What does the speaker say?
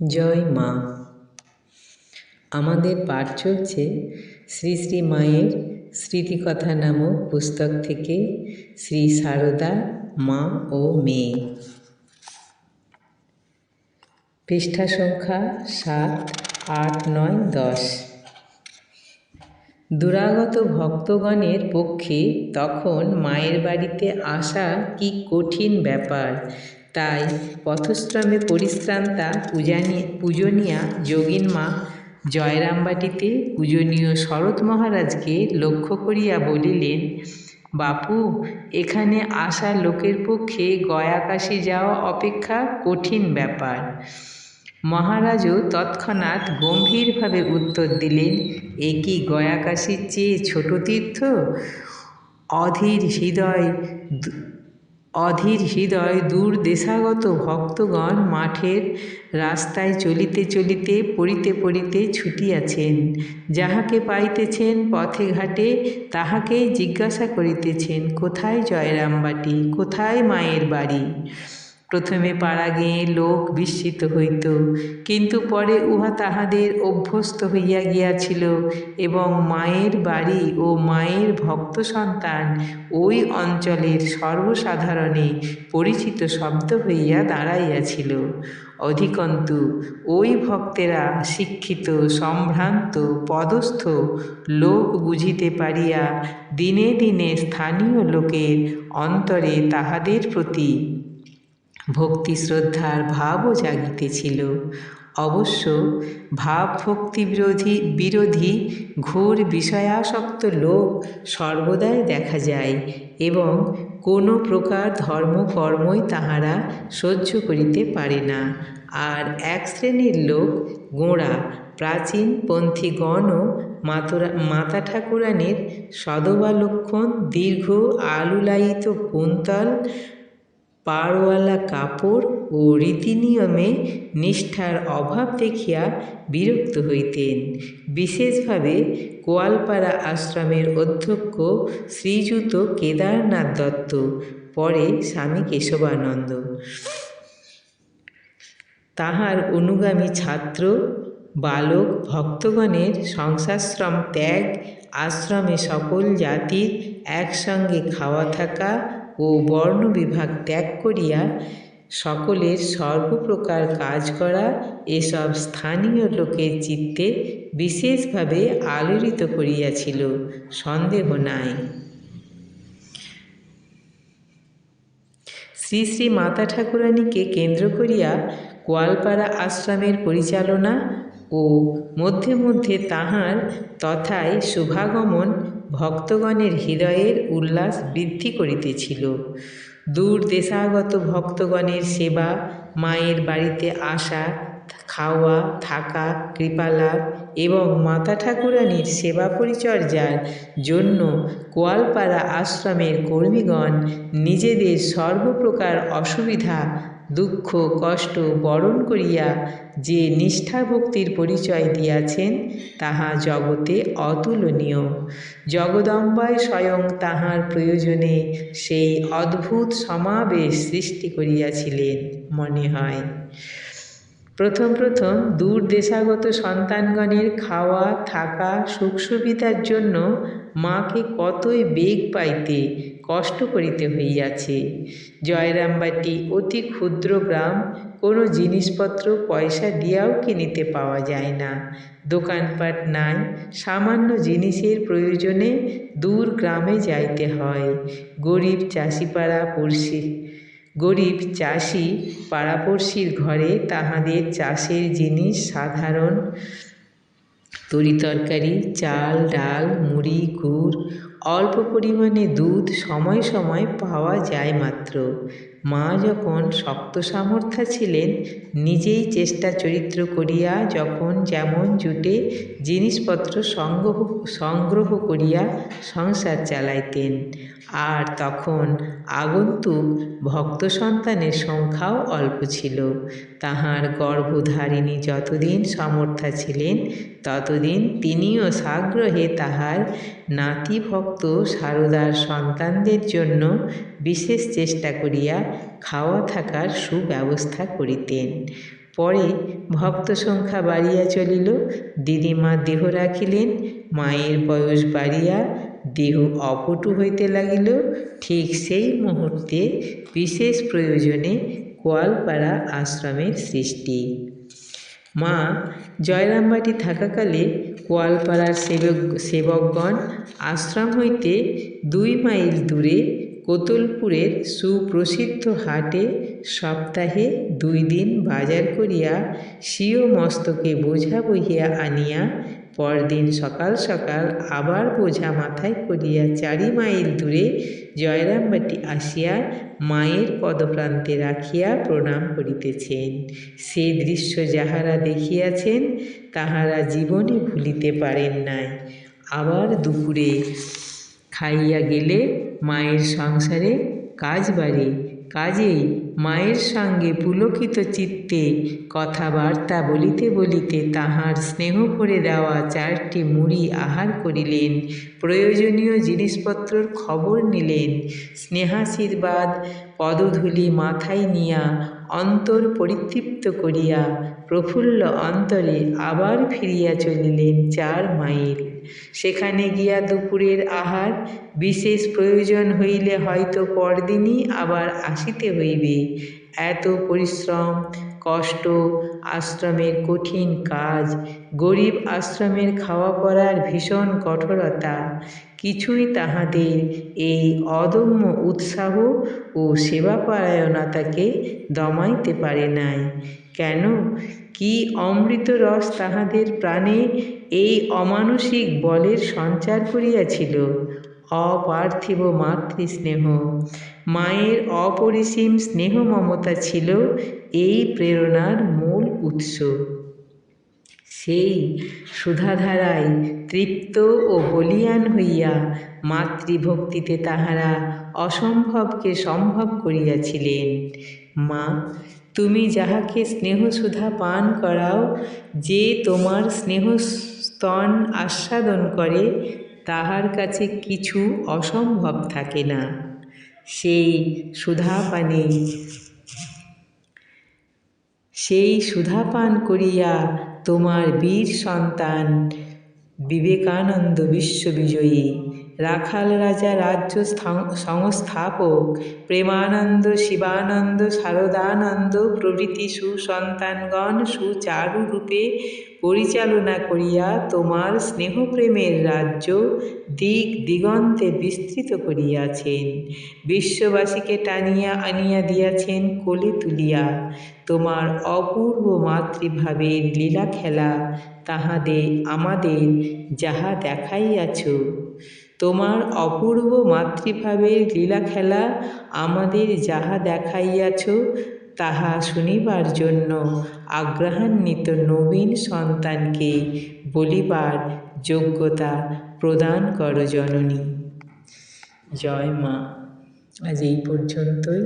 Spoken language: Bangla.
জয় মা। আমাদের পাঠ চলছে শ্রী শ্রী মায়ের স্মৃতিকথা নামক পুস্তক থেকে শ্রী সারদা, মা ও মেয়ে। পৃষ্ঠা সংখ্যা সাত, আট, নয়, দশ। দুরাগত ভক্তগণের পক্ষে তখন মায়ের বাড়িতে আসা কি কঠিন ব্যাপার তাই পথশ্রমে পরিশ্রান্তা পূজানি, পূজনীয়া যোগিন মা জয়রামবাটিতে পূজনীয় শরৎ মহারাজকে লক্ষ্য করিয়া বলিলেন, বাপু, এখানে আসা লোকের পক্ষে গয়াকাশি যাওয়া অপেক্ষা কঠিন ব্যাপার। মহারাজও তৎক্ষণাৎ গম্ভীরভাবে উত্তর দিলেন, এ কি গয়াকাশির চেয়ে ছোট তীর্থ? অধীর হৃদয় অধীর হৃদয় দূর দেশাগত ভক্তগণ মাঠের রাস্তায় চলিতে চলিতে, পড়িতে পড়িতে ছুটিয়াছেন। যাহাকে পাইতেছেন পথে ঘাটে, তাহাকেই জিজ্ঞাসা করিতেছেন, কোথায় জয়রামবাটি, কোথায় মায়ের বাড়ি? প্রথমে পাড়া গেয়ে লোক বিস্মিত হইত, কিন্তু পরে উহা তাহাদের অভ্যস্ত হইয়া গিয়াছিল এবং মায়ের বাড়ি ও মায়ের ভক্ত সন্তান ওই অঞ্চলের সর্বসাধারণে পরিচিত শব্দ হইয়া দাঁড়াইয়াছিল। অধিকন্তু, ওই ভক্তেরা শিক্ষিত, সম্ভ্রান্ত, পদস্থ লোক বুঝিতে পারিয়া দিনে দিনে স্থানীয় লোকের অন্তরে তাহাদের প্রতি ভক্তি শ্রদ্ধার ভাবও জাগিতেছিল। অবশ্য ভাব ভক্তি বিরোধী বিরোধী ঘোর বিষয়াসক্ত লোক সর্বদাই দেখা যায় এবং কোনো প্রকার ধর্মকর্মই তাহারা সহ্য করিতে পারে না। আর এক শ্রেণির লোক গোঁড়া, প্রাচীন পন্থীগণও মাতরা মাতা ঠাকুরানীর সদবালক্ষণ দীর্ঘ আলুলায়িত কুন্তল পাড়ওয়ালা কাপড় ও রীতিনিয়মে নিষ্ঠার অভাব দেখিয়া বিরক্ত হইতেন। বিশেষভাবে কোয়ালপাড়া আশ্রমের অধ্যক্ষ শ্রীযুত কেদারনাথ দত্ত, পরে স্বামী কেশবানন্দ। তাহার অনুগামী ছাত্র, বালক, ভক্তগণের সংসাশ্রম ত্যাগ, আশ্রমে সকল জাতির একসঙ্গে খাওয়া থাকা ও বর্ণবিভাগ ত্যাগ করিয়া সকলের সর্বপ্রকার কাজ করা এসব স্থানীয় লোকের চিত্তে বিশেষভাবে আলোড়িত করিয়াছিল, সন্দেহ নাই। শ্রী শ্রী মাতা ঠাকুরানীকে কেন্দ্র করিয়া গোয়ালপাড়া আশ্রমের পরিচালনা ও মধ্যে মধ্যে তাহার তথায় শুভাগমন ভক্তগণের হৃদয়ের উল্লাস বৃদ্ধি করিতেছিল। দূর দেশাগত ভক্তগণের সেবা, মায়ের বাড়িতে আসা, খাওয়া, থাকা, কৃপালাভ এবং মাতা ঠাকুরানীর সেবা পরিচর্যার জন্য কোয়ালপাড়া আশ্রমের কর্মীগণ নিজেদের সর্বপ্রকার অসুবিধা, দুঃখ, কষ্ট বরণ করিয়া যে নিষ্ঠা ভক্তির পরিচয় দিয়াছেন, তাহা জগতে অতুলনীয়। জগদম্বায় স্বয়ং তাহার প্রয়োজনে সেই অদ্ভুত সমাবেশ সৃষ্টি করিয়াছিলেন, মনে হয়। প্রথম প্রথম দূর দেশাগত সন্তানগণের খাওয়া, থাকা, সুখ সুবিধার জন্য মাকে কতই বেগ পাইতে, কষ্ট করিতে হইয়াছে। জয়রামবাটি অতি ক্ষুদ্র গ্রাম, কোনো জিনিসপত্র, পয়সা দিয়াও কিনিতে পাওয়া যায় না। দোকানপাট নাই, সামান্য জিনিসের প্রয়োজনে দূর গ্রামে যাইতে হয়। গরিব চাষিপাড়া পড়শি গরিব চাষি পাড়াপড়শির ঘরে তাহাদের চাষের জিনিস সাধারণ তরিতরকারি চাল ডাল মুড়ি গুড় অল্প পরিমাণে দুধ সময় সময় পাওয়া যায় মাত্র। মা যখন শক্ত সামর্থ্য ছিলেন, নিজেই চেষ্টা চরিত্র করিয়া যখন যেমন জুটে জিনিসপত্র সংগ্রহ সংগ্রহ করিয়া সংসার চালাইতেন। আর তখন আগন্তুক ভক্ত সন্তানের সংখ্যাও অল্প ছিল। তাহার গর্ভধারিণী যতদিন সমর্থা ছিলেন, ততদিন তিনিও সাগ্রহে তাহার নাতিভক্ত সারদার সন্তানদের জন্য বিশেষ চেষ্টা করিয়া খাওয়া থাকার সুব্যবস্থা করিতেন। পরে ভক্ত সংখ্যা বাড়িয়া চলিল, দিদিমা দেহ রাখিলেন, মায়ের বয়স বাড়িয়া দেহ অপটু হইতে লাগিল। ঠিক সেই মুহূর্তে বিশেষ প্রয়োজনে গোয়ালপাড়া আশ্রমের সৃষ্টি। মা, জয়রামবাটি থাকাকালে গোয়ালপাড়ার সেবক সেবকগণ আশ্রম হইতে দুই মাইল দূরে কোতলপুরের সুপ্রসিদ্ধ হাটে সপ্তাহে দুই দিন বাজার করিয়া স্বীয় মস্তকে বোঝা বহিয়া আনিয়া পরদিন সকাল সকাল আবার বোঝা মাথায় করিয়া চারি মাইল দূরে জয়রামবাটি আসিয়া মায়ের পদপ্রান্তে রাখিয়া প্রণাম করিতেছেন। সে দৃশ্য যাহারা দেখিয়াছেন, তাহারা জীবনে ভুলিতে পারেন নাই। আবার দুপুরে খাইয়া গেলে মায়ের সংসারে কাজ বাড়ে কাজেই মায়ের সঙ্গে পুলকিত চিত্তে কথাবার্তা বলিতে বলিতে তাহার স্নেহ ভরে দেওয়া চারটি মুড়ি আহার করিলেন, প্রয়োজনীয় জিনিসপত্রর খবর নিলেন, স্নেহাশীর্বাদ পদধূলি মাথায় নিয়া অন্তর পরিতৃপ্ত করিয়া প্রফুল্ল অন্তরে আবার ফিরিয়া চলিলেন চার মাইল। সেখানে গিয়া দুপুরের আহার বিশেষ প্রয়োজন হইলে হয়তো পরদিনই আবার আসিতে হইবে। এত পরিশ্রম, কষ্ট, আশ্রমের কঠিন কাজ, গরিব আশ্রমের খাওয়া পড়ার ভীষণ কঠোরতা কিছুই তাহাদের এই অদম্য উৎসাহ ও সেবাপরায়ণতাকে দমাইতে পারে নাই। কেন? কি অমৃত রস তাহাদের প্রাণে এই অমানসিক বলের সঞ্চার করিয়াছিল? অপার্থিব মাতৃস্নেহ। মায়ের অপরিসীম স্নেহ মমতা ছিল এই প্রেরণার মূল উৎস। সেই সুধাধারায় তৃপ্ত ও বলিয়ান হইয়া মাতৃভক্তিতে তাহারা অসম্ভবকে সম্ভব করিয়াছিলেন। মা, তুমি যাহাকে স্নেহসুধা পান করাও, যে তোমার স্নেহ স্তন আস্বাদন করে, তাহার কাছে কিছু অসম্ভব থাকে না। সেই সুধাপানে, সেই সুধাপান করিয়া তোমার বীর সন্তান বিবেকানন্দ বিশ্ববিজয়ী। রাখাল রাজা রাজ্য সংস্থাপক। প্রেমানন্দ, শিবানন্দ, শারদানন্দ প্রভৃতি সুসন্তানগণ সুচারুরূপে পরিচালনা করিয়া তোমার স্নেহপ্রেমের রাজ্য দিক দিগন্তে বিস্তৃত করিয়াছেন। বিশ্ববাসীকে টানিয়া আনিয়া দিয়াছেন কোলে তুলিয়া। তোমার অপূর্ব মাতৃভাবের লীলা খেলা তাহাদের, আমাদের যাহা দেখাইয়াছ। তোমার অপূর্ব মাতৃভাবের লীলা খেলা আমাদের যাহা দেখাইয়াছ, তাহা শুনিবার জন্য আগ্রহান্বিত নবীন সন্তানকে বলিবার যোগ্যতা প্রদান কর জননী। জয় মা। আজ এই পর্যন্তই।